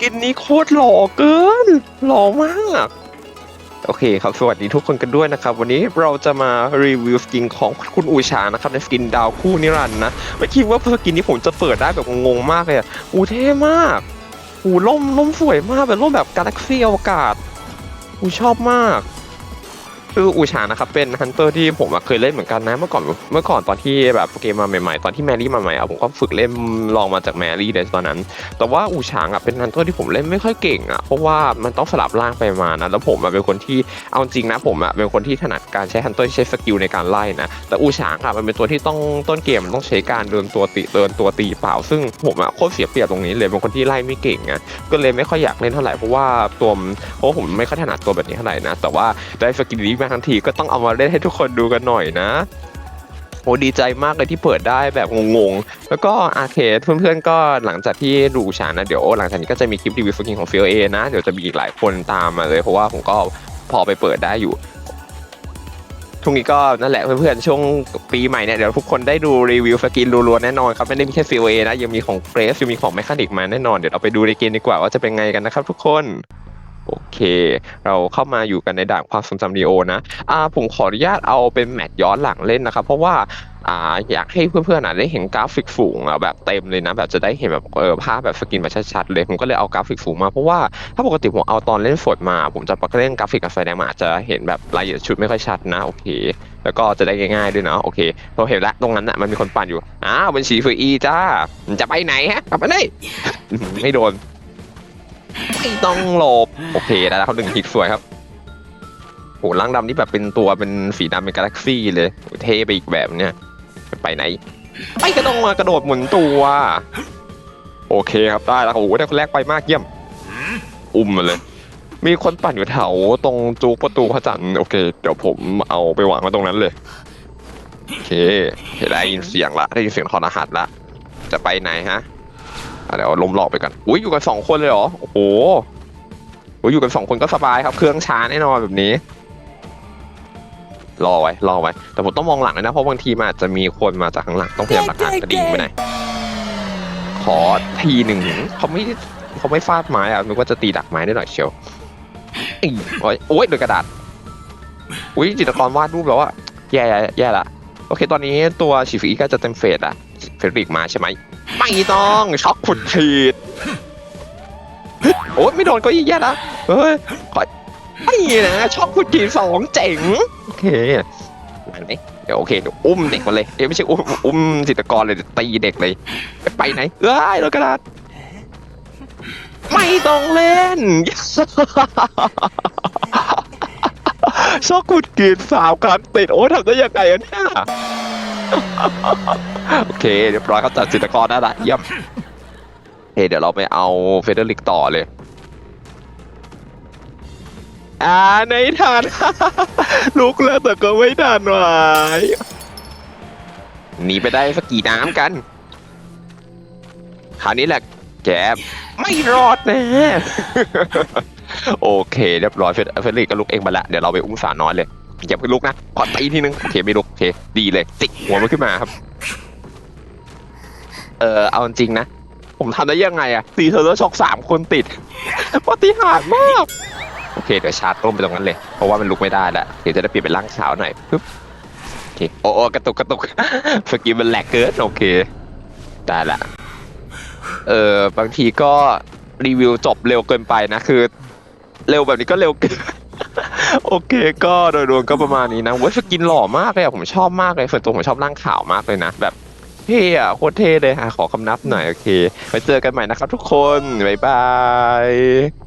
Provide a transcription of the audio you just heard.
กินนี้โคตรหล่อเกิน หล่อมาก โอเคครับ สวัสดีทุกคนกันด้วยนะครับ วันนี้เราจะมารีวิวสกินของคุณอูชานะครับ ในสกินดาวคู่นิรันดร์นะ ไม่คิดว่าสกินนี้ผมจะเปิดได้แบบงงมากเลยอะอูเท่มากอูล่มล่มสวยมากเป็นล่มแบบกาแล็กซี่อวกาศอูชอบมาก คืออูชานะครับเป็นฮันเตอร์ที่ผมเคยเล่นเหมือนกันนะ เมื่อก่อนเมื่อก่อนตอนที่แบบเกมมาใหม่ๆ ตอนที่แมรี่มาใหม่อะผมก็ฝึกเล่นลองมาจากแมรี่เลยตอนนั้น แต่ว่าอูชางอะเป็นฮันเตอร์ที่ผมเล่นไม่ค่อยเก่งอะเพราะว่ามันต้องสลับร่างไปมานะแล้วผมอะเป็นคนที่เอาจริงนะผมอะเป็นคนที่ถนัดการใช้ฮันเตอร์ใช้สกิลในการไล่นะแต่อูชางอะมันเป็นตัวที่ต้องต้นเกมมันต้องใช้การเดินตัวตีเดินตัวตีเปล่า ซึ่งผมอะโคตรเสียเปรียบตรงนี้เลยเป็นคนที่ไล่ไม่เก่งอะก็เลยไม่ค่อยอยากเล่นเท่าไหร่เพราะว่าตัวเพราะผมไม่ค่อยถนัดตัวแบบนี้เท่าไหร่นะแต่ว่าได้สกิลนี้มาทั้งทีก็ต้องเอามาเล่นให้ทุกคนดูกันหน่อยนะโอ้ดีใจมากเลยที่เปิดได้แบบงงๆ แล้วก็อาเคดเพื่อนๆก็หลังจากที่ดูฉานนะเดี๋ยวหลังจากนี้ก็จะมีคลิปรีวิวสกินของฟิลเอนะ เดี๋ยวจะมีอีกหลายคนตามมาเลย เพราะว่าผมก็พอไปเปิดได้อยู่ช่วงนี้ก็นั่นแหละเพื่อนๆช่วงปีใหม่เนี่ยเดี๋ยวทุกคนได้ดูรีวิวสกินรัวๆแน่นอนครับไม่ได้มีแค่ฟิลเอนะยังมีของเกรสยังมีของแมคานิกมาแน่นอนเดี๋ยวเราไปดูในเกมดีกว่าว่าจะเป็นไงกันนะครับทุกคน โอเค เราเข้ามาอยู่กันในด่านความทรงจำดีโอนะอ่าผมขออนุญาตเอาเป็นแมตช์ย้อนหลังเล่นนะครับ เพราะว่าอ่าอยากให้เพื่อนๆอะได้เห็นกราฟิกฝูงอะแบบเต็มเลยนะ แบบจะได้เห็นแบบเออภาพแบบสกินแบบชัดๆเลย ผมก็เลยเอากราฟิกฝูงมาเพราะว่าถ้าปกติผมเอาตอนเล่นสดมา ผมจะเล่นกราฟิกกับไฟแดงมาอาจจะเห็นแบบรายละเอียดชุดไม่ค่อยชัดนะโอเค แล้วก็จะได้ง่ายๆด้วยนะโอเคเราเห็นแล้วตรงนั้นอะมันมีคนปั่นอยู่อ้าวเป็นสีฟืออีจ้ามันจะไปไหนฮะกลับมาได้ไม่โดน ไม่ต้องหลบ โอเคได้แล้วเขาดึงฮิตสวยครับโหร่างดำนี่แบบเป็นตัวเป็นสีดำเป็นกาแล็กซี่เลยโหเท่ไปอีกแบบเนี่ยไปไหนไปกระโดดมากระโดดหมุนตัว โอเคครับได้แล้วโอ้โหได้คนแรกไปมากเยี่ยม อุ้มมาเลย มีคนปั่นอยู่แถวตรงจูประตูพระจันทร์โอเค เดี๋ยวผมเอาไปวางไว้ตรงนั้นเลยโอเคเห็นได้ยินเสียงละได้ยินเสียงทอนอาหารละจะไปไหนฮะ เดี๋ยวล้มหลอกไปกันอุ้ยอยู่กันสองคนเลยเหรอ โอ้โหอยู่กันสองคนก็สบายครับ เครื่องช้าแน่นอนแบบนี้ รอไว้ รอไว้ แต่ผมต้องมองหลังเลยนะ เพราะบางทีมันอาจจะมีคนมาจากข้างหลัง ต้องพยายามหลักการกระดิ่งไปไหน ขอทีหนึ่งเขาไม่เขาไม่ฟาดไม้อะนึกว่าจะตีดักไม้ได้หน่อยเชียวโอ้ยโอ้ยโดนกระดาษ อุ้ยจิตรกรวาดรูปแล้วอะแย่แย่ละ โอเค ตอนนี้ตัวชิฟิก็จะเต็มเฟสอะ เฟรดิกมาใช่ไหมไม่ต้องช็อกขุดขีดโอ้ยไม่โดนก็ยิ่งแย่ละเฮ้ยขอไม่นะช็อกขุดขีดสองเจ๋งโอเคมาไหนเดี๋ยวโอเคเดี๋ยวอุ้มเด็กมาเลยเอ้ยไม่ใช่อุ้มอุ้มจิตกรเลยตีเด็กเลย ไปไหนเอ้ยโดกระดาษไม่ต้องเล่นช็อกขุดขีดสาวการติดโอ้ยทำได้ยังไงอะเนี่ย โอเคเรียบร้อยเขาจัดจิตรกรได้ละเยี่ยมเฮ้เดี๋ยวเราไปเอาเฟเดริกต่อเลย อ่าในทันลุกแล้วแต่ก็ไม่ทันวายหนีไปได้สักกี่น้ำกัน คราวนี้แหละแกไม่รอดแน่โอเคเรียบร้อยเฟเฟเดริกก็ลุกเองมาละเดี๋ยวเราไปอุ้มสาวน้อยเลยอย่าเพิ่งลุกนะขอตีทีนึงโอเคไม่ลุกโอเคดีเลยจิกหัวมันขึ้นมาครับ เออเอาจริงนะ ผมทำได้ยังไงอะตีเทอร์เลอร์ช็อกสามคนติด ปฏิหารย์มาก โอเค เดี๋ยวชาร์จร่มไปตรงนั้นเลย เพราะว่ามันลุกไม่ได้แล้วเดี๋ยวจะได้เปลี่ยนเป็นร่างขาวหน่อยปึ๊บโอเคโอ้โอ้กระตุกกระตุก สกิลมันแหลกเกินโอเค ได้ละ เออบางทีก็รีวิวจบเร็วเกินไปนะคือ เร็วแบบนี้ก็เร็วเกิน โอเค ก็โดยรวมก็ประมาณนี้นะเว้ยสกินหล่อมากเลยอะผมชอบมากเลยส่วนตัวผมชอบร่างขาวมากเลยนะแบบ เท่อะโคตรเท่เลยฮะขอคำนับหน่อยโอเค ไปเจอกันใหม่นะครับทุกคน บ๊ายบาย